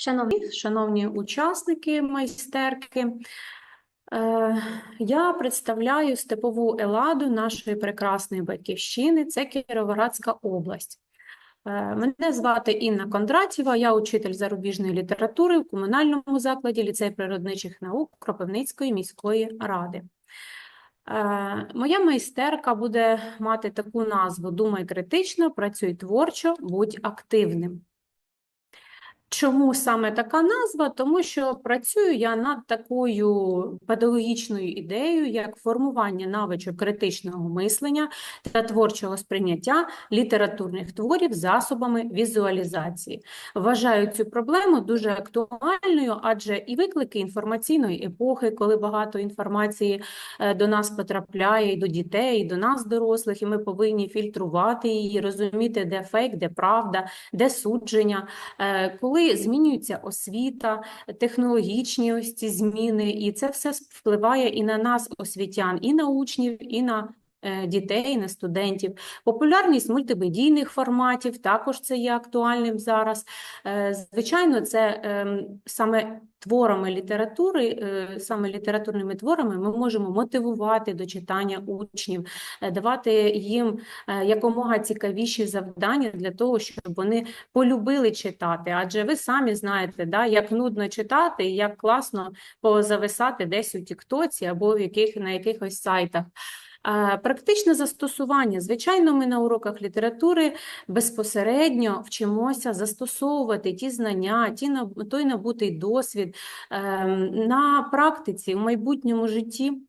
Шановні, шановні учасники майстерки, е, я представляю степову еладу нашої прекрасної батьківщини, це Кіровоградська область. Е, Мене звати Інна Кондратєва, я учитель зарубіжної літератури в комунальному закладі ліцей природничих наук Кропивницької міської ради. Е, Моя майстерка буде мати таку назву Думай критично, працюй творчо, будь активним. Чому саме така назва? Тому що працюю я над такою педагогічною ідеєю, як формування навичок критичного мислення та творчого сприйняття літературних творів засобами візуалізації. Вважаю цю проблему дуже актуальною, адже і виклики інформаційної епохи, коли багато інформації е, до нас потрапляє, і до дітей, і до нас, дорослих, і ми повинні фільтрувати її, розуміти, де фейк, де правда, де судження. Е, Коли змінюється освіта, технологічні ось ці зміни, і це все впливає і на нас, освітян, і на учнів, і на дітей, на студентів. Популярність мультимедійних форматів також це є актуальним зараз. Е, Звичайно, це ем, саме творами літератури, е, саме літературними творами ми можемо мотивувати до читання учнів, е, давати їм е, якомога цікавіші завдання для того, щоб вони полюбили читати. Адже ви самі знаєте, да, як нудно читати як класно позависати десь у Тіктоці або в яких, на якихось сайтах. Практичне застосування. Звичайно, ми на уроках літератури безпосередньо вчимося застосовувати ті знання, ті, той набутий досвід ем, на практиці в майбутньому житті.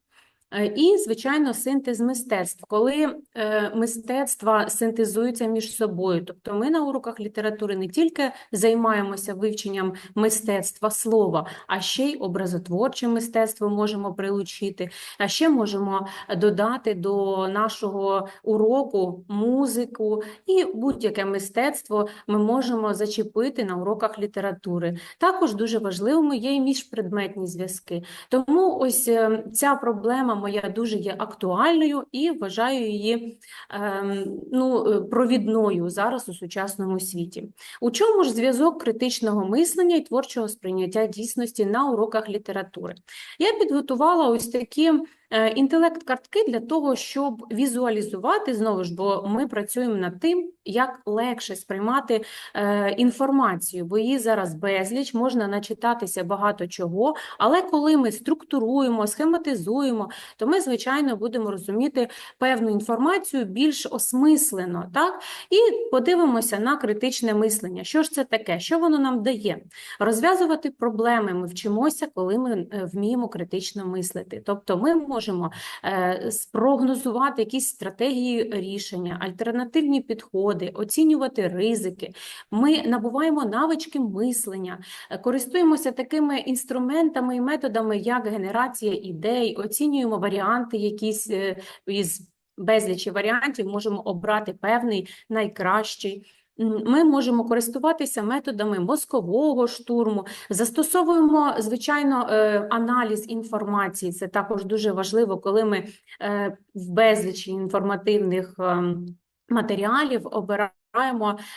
Е, І, звичайно, синтез мистецтв, коли е, мистецтва синтезуються між собою. Тобто ми на уроках літератури не тільки займаємося вивченням мистецтва слова, а ще й образотворче мистецтво можемо прилучити, а ще можемо додати до нашого уроку музику і будь-яке мистецтво ми можемо зачепити на уроках літератури. Також дуже важливими є і міжпредметні зв'язки. Тому ось е, ця проблема моя дуже є актуальною і вважаю її ем, ну, е, провідною зараз у сучасному світі. У чому ж зв'язок критичного мислення і творчого сприйняття дійсності на уроках літератури? Я підготувала ось такі е, інтелект-картки для того, щоб візуалізувати знову ж, бо ми працюємо над тим, як легше сприймати е, інформацію, бо її зараз безліч, можна начитатися багато чого, але коли ми структуруємо, схематизуємо, то ми, звичайно, будемо розуміти певну інформацію більш осмислено, так? І подивимося на критичне мислення. Що ж це таке? Що воно нам дає? Розв'язувати проблеми ми вчимося, коли ми е, вміємо критично мислити. Тобто ми можемо е, спрогнозувати якісь стратегії рішення, альтернативні підходи, оцінювати ризики. Ми набуваємо навички мислення, е, користуємося такими інструментами і методами, як генерація ідей, оцінюємо варіанти якісь е, із безлічі варіантів, можемо обрати певний найкращий. Ми можемо користуватися методами мозкового штурму, застосовуємо, звичайно, е, аналіз інформації. Це також дуже важливо, коли ми е, в безлічі інформативних ем, матеріалів обираємо,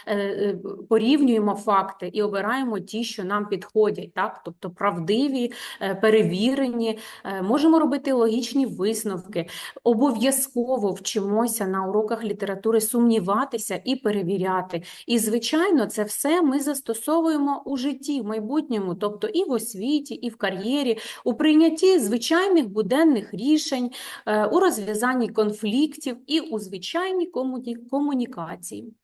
е, е, порівнюємо факти і обираємо ті, що нам підходять, так? Тобто правдиві, е, перевірені, можемо робити логічні висновки. Обов'язково вчимося на уроках літератури сумніватися і перевіряти. І, звичайно, це все ми застосовуємо у житті в майбутньому, тобто і в освіті, і в кар'єрі, у прийнятті звичайних буденних рішень, у розв'язанні конфліктів і у звичайній комуні- комунікації.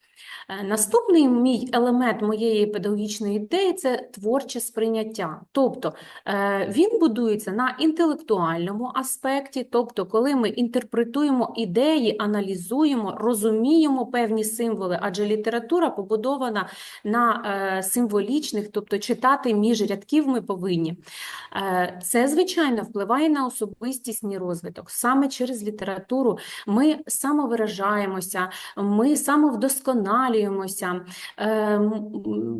Е, Наступний мій елемент моєї педагогічної ідеї це творче сприйняття. Тобто е, він будується на інтелектуальному аспекті, тобто, коли ми інтерпретуємо ідеї, аналізуємо, розуміємо певні символи, адже література побудована на е, символічних, тобто читати між рядків ми повинні. Це, звичайно, впливає на особистісний розвиток. Саме через літературу ми самовиражаємося, ми самовдосконалюємося, е, м,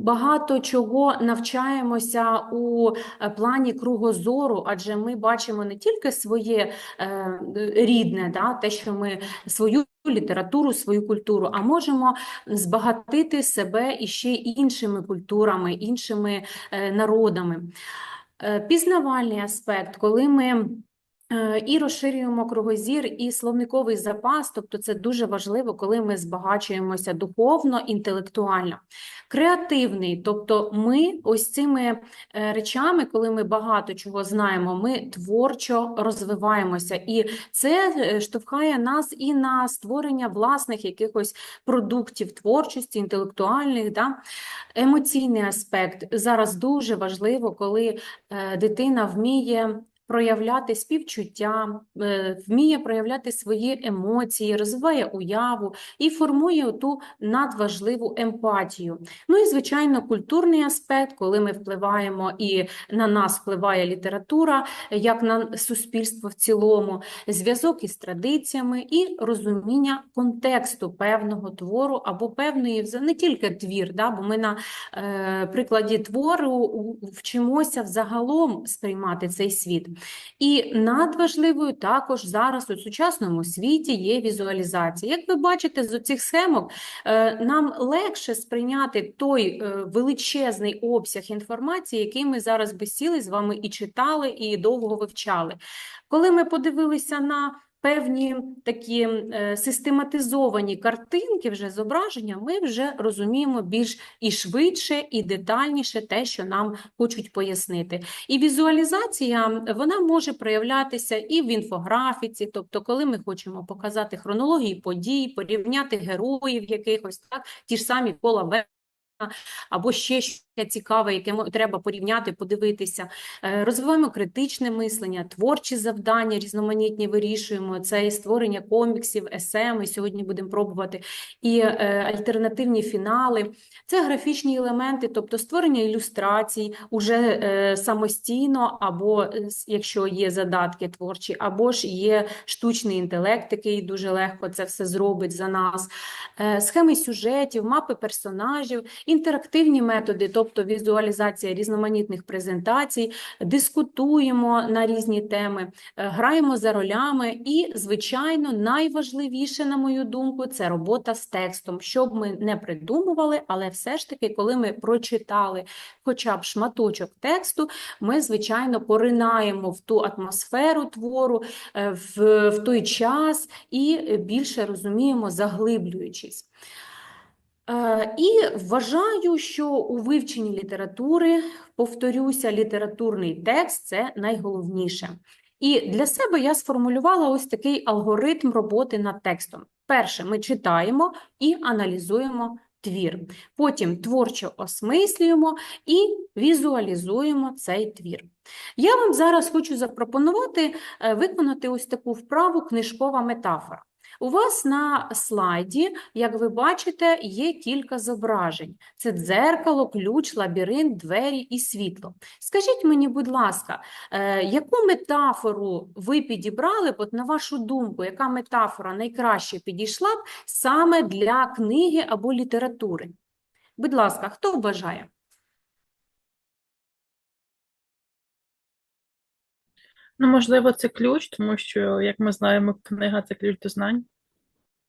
багато чого навчаємося у е, плані кругозору, адже ми бачимо не тільки своє е, рідне, да, те, що ми свою літературу, свою культуру, а можемо збагатити себе іще іншими культурами, іншими е, народами. Е, Пізнавальний аспект, коли ми е, і розширюємо кругозір, і словниковий запас, тобто це дуже важливо, коли ми збагачуємося духовно, інтелектуально. Креативний, тобто ми ось цими е, речами, коли ми багато чого знаємо, ми творчо розвиваємося, і це е, штовхає нас і на створення власних якихось продуктів творчості, інтелектуальних. Да? Емоційний аспект зараз дуже важливо, коли е, дитина вміє проявляти співчуття, е, вміє проявляти свої емоції, розвиває уяву і формує ту надважливу емпатію. Ну і, звичайно, культурний аспект, коли ми впливаємо і на нас впливає література, як на суспільство в цілому, зв'язок із традиціями і розуміння контексту певного твору або певної не тільки твір, да, бо ми на е, прикладі твору вчимося взагалом сприймати цей світ. І надважливою також зараз у сучасному світі є візуалізація. Як ви бачите з цих схемок, е, нам легше сприйняти той е, величезний обсяг інформації, який ми зараз би сіли з вами і читали, і довго вивчали. Коли ми подивилися на певні такі е, систематизовані картинки, вже зображення, ми вже розуміємо більш і швидше, і детальніше те, що нам хочуть пояснити. І візуалізація вона може проявлятися і в інфографіці, тобто, коли ми хочемо показати хронології подій, порівняти героїв якихось, так, ті ж самі кола або ще щось цікаве, яке треба порівняти, подивитися. Е, Розвиваємо критичне мислення, творчі завдання різноманітні вирішуємо. Це і створення коміксів, есе, ми сьогодні будемо пробувати, і е, альтернативні фінали. Це графічні елементи, тобто створення ілюстрацій уже е, самостійно, або якщо є задатки творчі, або ж є штучний інтелект, який дуже легко це все зробить за нас. Схеми сюжетів, мапи персонажів, інтерактивні методи, тобто візуалізація різноманітних презентацій, дискутуємо на різні теми, е, граємо за ролями і, звичайно, найважливіше, на мою думку, це робота з текстом. Щоб ми не придумували, але все ж таки, коли ми прочитали хоча б шматочок тексту, ми, звичайно, поринаємо в ту атмосферу твору, е, в, в той час і більше розуміємо, заглиблюючись. Е, І вважаю, що у вивченні літератури, повторюся, літературний текст це найголовніше. І для себе я сформулювала ось такий алгоритм роботи над текстом. Перше, ми читаємо і аналізуємо твір. Потім творчо осмислюємо і візуалізуємо цей твір. Я вам зараз хочу запропонувати е, виконати ось таку вправу книжкова метафора. У вас на слайді, як ви бачите, є кілька зображень: це дзеркало, ключ, лабіринт, двері і світло. Скажіть мені, будь ласка, е, яку метафору ви підібрали, от на вашу думку, яка метафора найкраще підійшла б саме для книги або літератури? Будь ласка, хто бажає? Ну, можливо, це ключ, тому що, як ми знаємо, книга це ключ до знань.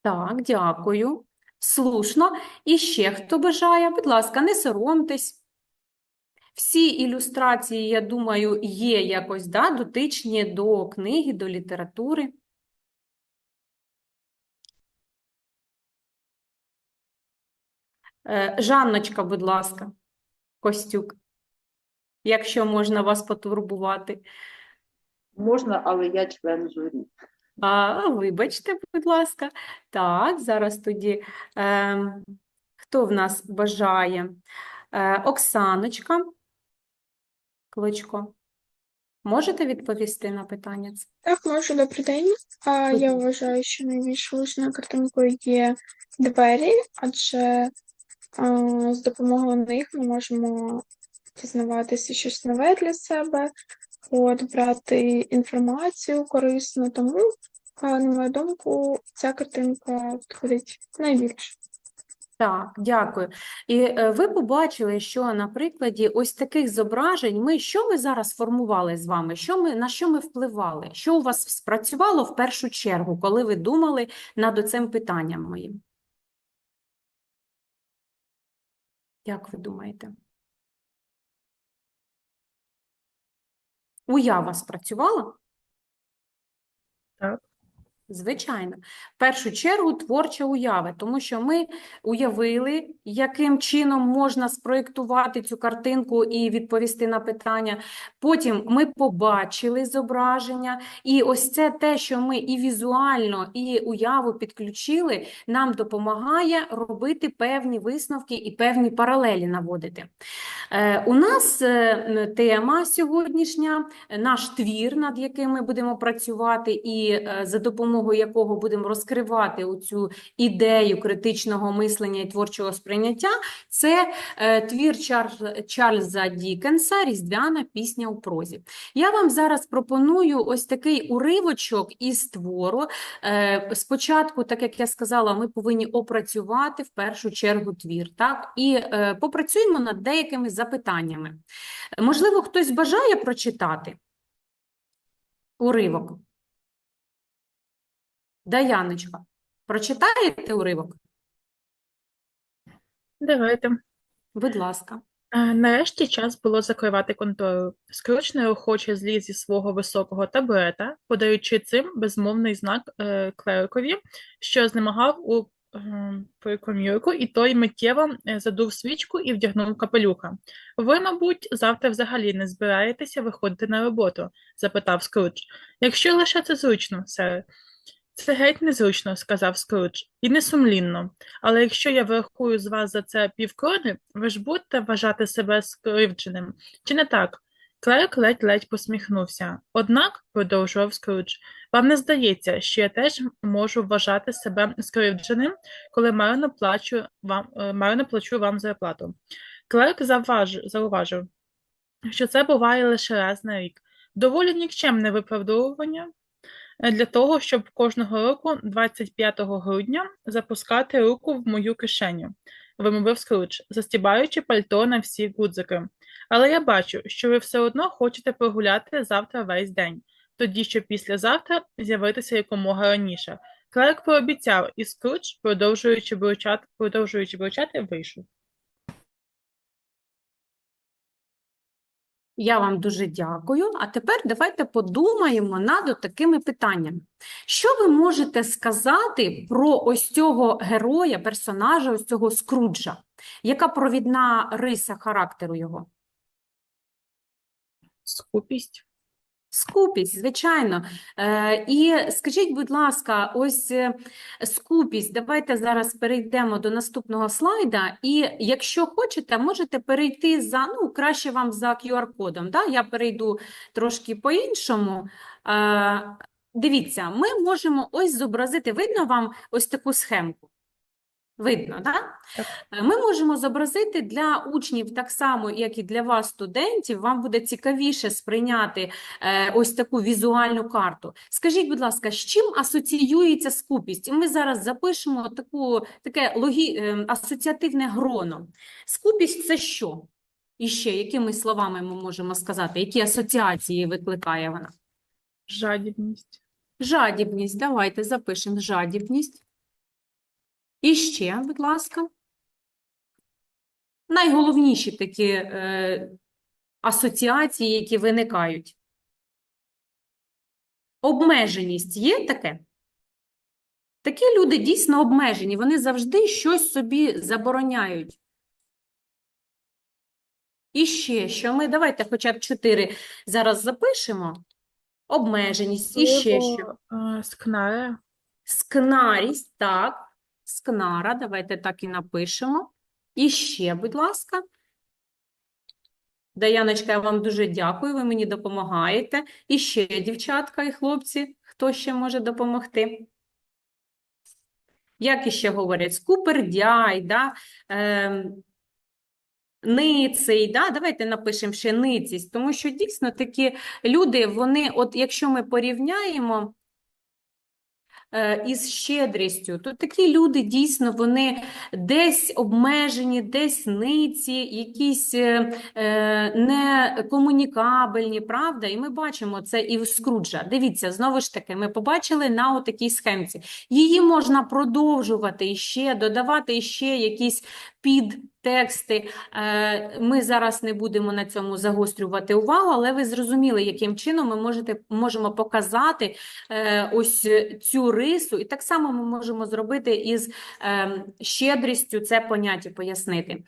Так, дякую. Слушно. І ще хто бажає? Будь ласка, не соромтесь. Всі ілюстрації, я думаю, є якось да, дотичні до книги, до літератури. Е, Жанночка, будь ласка, Костюк, якщо можна вас потурбувати. Можна, але я член журі. А, вибачте, будь ласка. Так, зараз тоді ем, хто в нас бажає? Е, Оксаночка Кличко. Можете відповісти на питання? Так, можу, добрий день. А, я вважаю, що найбільш влучною картинкою є двері, адже а, з допомогою них ми можемо дізнаватися щось нове для себе, от, брати інформацію корисну. Тому, а, на мою думку, ця картинка підходить найбільше. Так, дякую. І е, ви побачили, що на прикладі ось таких зображень ми що ми зараз формували з вами? Що ми, на що ми впливали? Що у вас спрацювало в першу чергу, коли ви думали над цим питанням моїм? Як ви думаєте? Уява спрацювала? Так. Звичайно. В першу чергу творча уява, тому що ми уявили, яким чином можна спроєктувати цю картинку і відповісти на питання. Потім ми побачили зображення, і ось це те, що ми і візуально, і уяву підключили, нам допомагає робити певні висновки і певні паралелі наводити. Е, У нас е, тема сьогоднішня, наш твір, над яким ми будемо працювати, і е, за допомогою якого будемо розкривати оцю ідею критичного мислення і творчого сприйняття, це е, твір Чар- Чарльза Дікенса «Різдвяна пісня у прозі». Я вам зараз пропоную ось такий уривочок із твору. Е, Спочатку, так як я сказала, ми повинні опрацювати в першу чергу твір, так? І е, попрацюємо над деякими запитаннями. Можливо, хтось бажає прочитати уривок? Даяночка, прочитаєте уривок? Давайте. Будь ласка. Нарешті час було закривати контору. Скруч неохоче зліз зі свого високого табурета, подаючи цим безмовний знак е, клерикові, що знемагав у е, комірку, і той миттєво е, задув свічку і вдягнув капелюха. Ви, мабуть, завтра взагалі не збираєтеся виходити на роботу? запитав Скрудж. Якщо лише це зручно, сер. Це геть незручно, сказав Скрудж, і несумлінно. Але якщо я врахую з вас за це півкрони, ви ж будете вважати себе скривдженим. Чи не так? Клерк ледь-ледь посміхнувся. Однак, продовжував Скрудж, вам не здається, що я теж можу вважати себе скривдженим, коли марно плачу вам, е, марно плачу вам зарплату. Клерк завваж, зауважив, що це буває лише раз на рік. Доволі нікчемне виправдовування для того, щоб кожного року, 25 грудня, запускати руку в мою кишеню, вимовив Скрудж, застібаючи пальто на всі гудзики. Але я бачу, що ви все одно хочете прогуляти завтра весь день, тоді що післязавтра з'явитися якомога раніше. Клерк пообіцяв, і Скрудж, продовжуючи бурчати, продовжуючи бурчати, вийшов. Я вам дуже дякую. А тепер давайте подумаємо над такими питаннями. Що ви можете сказати про ось цього героя, персонажа, ось цього Скруджа? Яка провідна риса характеру його? Скупість. Скупість, звичайно. Е, і скажіть, будь ласка, ось е, скупість. Давайте зараз перейдемо до наступного слайда. І якщо хочете, можете перейти за, ну, краще вам за QR-кодом. Да? Я перейду трошки по-іншому. Е, дивіться, ми можемо ось зобразити, видно вам ось таку схемку? Видно, да? Так. Е, Ми можемо зобразити для учнів так само, як і для вас, студентів, вам буде цікавіше сприйняти е, ось таку візуальну карту. Скажіть, будь ласка, з чим асоціюється скупість? І ми зараз запишемо таку, таке логі, е, асоціативне гроно. Скупість – це що? І ще, якими словами ми можемо сказати? Які асоціації викликає вона? Жадібність. Жадібність. Давайте запишемо жадібність. І ще, будь ласка. Найголовніші такі е, асоціації, які виникають. Обмеженість є таке? Такі люди дійсно обмежені, вони завжди щось собі забороняють. І ще, що ми, давайте хоча б чотири зараз запишемо. Обмеженість, і ще що. Е, Скнарість, так. Скнара, давайте так і напишемо. І ще, будь ласка. Даяночка, я вам дуже дякую, ви мені допомагаєте. І ще, дівчатка і хлопці, хто ще може допомогти? Як іще говорять? Скупердяй, да? Ем, ниций, да? Давайте напишемо ще ницість, тому що дійсно такі люди, вони, от якщо ми порівняємо, е, із щедрістю, то такі люди дійсно вони десь обмежені, десь ниці, якісь е, е, некомунікабельні, правда? І ми бачимо це і в Скруджа. Дивіться, знову ж таки, ми побачили на отакій схемці. Її можна продовжувати іще, додавати іще якісь підтексти. Е, Ми зараз не будемо на цьому загострювати увагу, але ви зрозуміли, яким чином ми можете, можемо показати е, ось цю рису. І так само ми можемо зробити із е, щедрістю це поняття пояснити.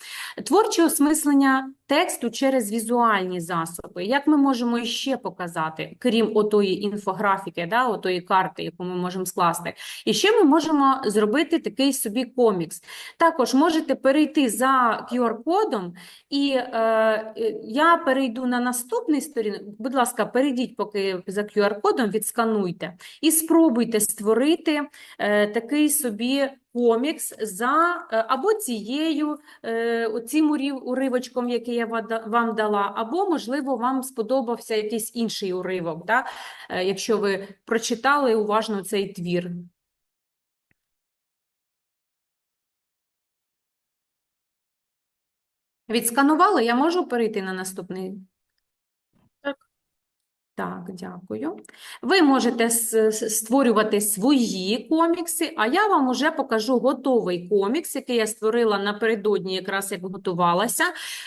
Творче осмислення тексту через візуальні засоби. Як ми можемо іще показати, крім отої інфографіки, да, отої карти, яку ми можемо скласти? І ще ми можемо зробити такий собі комікс. Також можете перейти за QR-кодом, і е, я перейду на наступний сторінок. Будь ласка, перейдіть поки за QR-кодом, відскануйте і спробуйте створити е, такий собі комікс за е, або цією, е, цим уривочком, який я вам дала, або, можливо, вам сподобався якийсь інший уривок, да? е, якщо ви прочитали уважно цей твір. Відсканували, я можу перейти на наступний? Так. Так, дякую. Ви можете створювати свої комікси, а я вам уже покажу готовий комікс, який я створила напередодні, якраз як готувалася.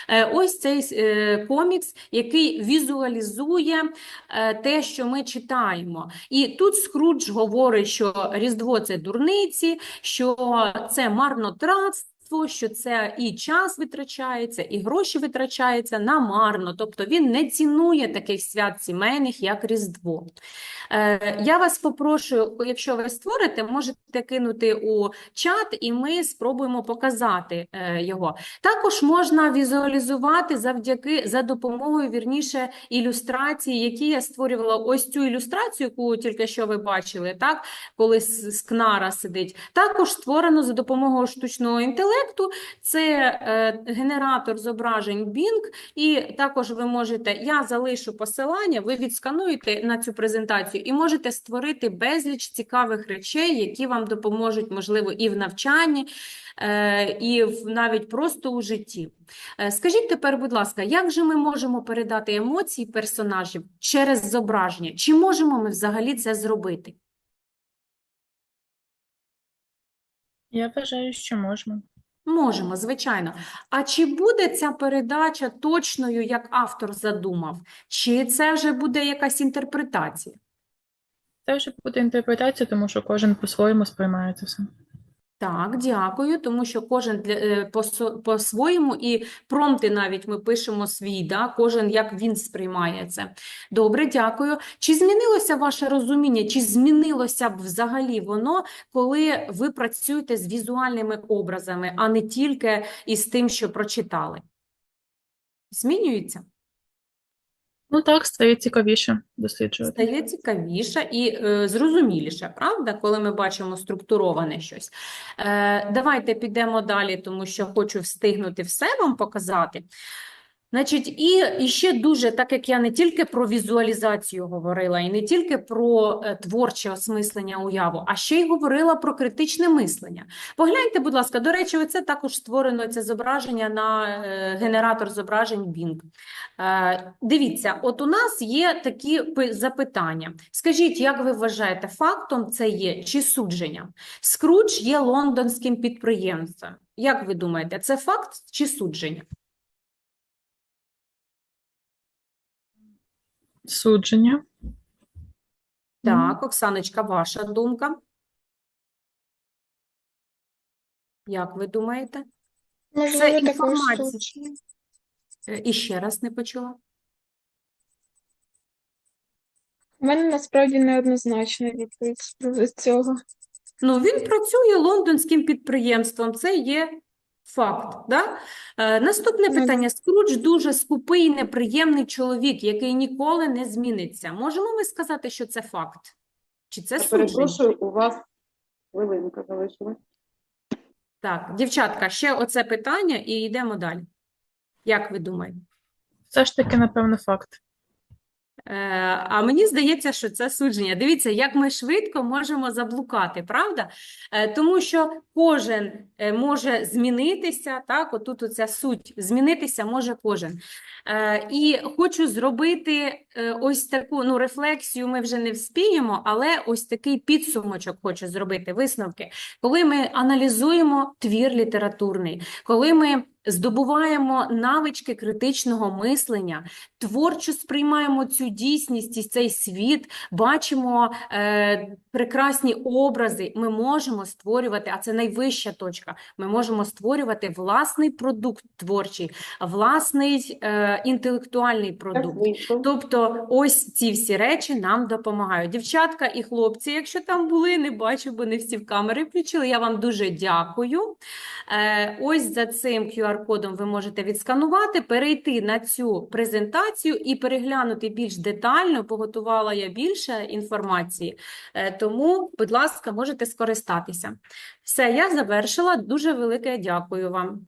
Е, Ось цей е, комікс, який візуалізує е, те, що ми читаємо. І тут Скрудж говорить, що Різдво – це дурниці, що це марнотратство, що це і час витрачається, і гроші витрачаються намарно. Тобто він не цінує таких свят сімейних, як Різдво. Е, Я вас попрошу, якщо ви створите, можете кинути у чат, і ми спробуємо показати е, його. Також можна візуалізувати завдяки за допомогою вірніше ілюстрації, які я створювала. Ось цю ілюстрацію, яку тільки що ви бачили, так, коли скнара сидить. Також створено за допомогою штучного інтелекту. Це е, генератор зображень Bing, і також ви можете, я залишу посилання, ви відскануєте на цю презентацію і можете створити безліч цікавих речей, які вам допоможуть, можливо, і в навчанні, е, і навіть просто у житті. Е, Скажіть тепер, будь ласка, як же ми можемо передати емоції персонажів через зображення? Чи можемо ми взагалі це зробити? Я вважаю, що можемо. Можемо, звичайно. А чи буде ця передача точною, як автор задумав? Чи це вже буде якась інтерпретація? Це вже буде інтерпретація, тому що кожен по-своєму сприймає це все. Так, дякую, тому що кожен для, е, по-своєму і промпти навіть ми пишемо свій, да? Кожен як він сприймає це. Добре, дякую. Чи змінилося ваше розуміння, чи змінилося б взагалі воно, коли ви працюєте з візуальними образами, а не тільки із тим, що прочитали? Змінюється? Ну так, стає цікавіше досліджувати. Стає цікавіше і е, зрозуміліше, правда, коли ми бачимо структуроване щось. Е, давайте підемо далі, тому що хочу встигнути все вам показати. Значить, і, і ще дуже, так як я не тільки про візуалізацію говорила, і не тільки про е, творче осмислення уяву, а ще й говорила про критичне мислення. Погляньте, будь ласка, до речі, оце також створено це зображення на е, генератор зображень Bing. Е, Дивіться, от у нас є такі запитання. Скажіть, як ви вважаєте, фактом це є чи судженням? Скрудж є лондонським підприємцем. Як ви думаєте, це факт чи судження? Судження. Так, Оксаночка, ваша думка? Як ви думаєте? Також інформація. судження. Е, І ще раз не почула. У мене насправді неоднозначна відповідь з цього. Ну, він працює лондонським підприємством, це є факт. Да? Е, наступне питання. Скрудж дуже скупий і неприємний чоловік, який ніколи не зміниться. Можемо ми сказати, що це факт? Чи це судження? перепрошую, у вас хвилинка залишилась. Так, дівчатка, ще оце питання і йдемо далі. Як ви думаєте? Все ж таки, напевно, факт. Е, А мені здається, що це судження. Дивіться, як ми швидко можемо заблукати, правда? Е, Тому що кожен е, може змінитися, так, отут оця суть, змінитися може кожен. І хочу зробити ось таку ну, рефлексію, ми вже не вспіємо, але ось такий підсумочок хочу зробити, висновки. Коли ми аналізуємо твір літературний, коли ми здобуваємо навички критичного мислення, творчо сприймаємо цю дійсність і цей світ, бачимо е, прекрасні образи, ми можемо створювати, а це найвища точка, ми можемо створювати власний продукт творчий, власний е, інтелектуальний продукт. Тобто ось ці всі речі нам допомагають. Дівчатка і хлопці, якщо там були, не бачу, бо не всі в камери включили, я вам дуже дякую. Е, Ось за цим QR-кодом ви можете відсканувати, перейти на цю презентацію і переглянути більш детально. Поготувала я більше інформації, Е, тому, будь ласка, можете скористатися. Все, я завершила. Дуже велике дякую вам.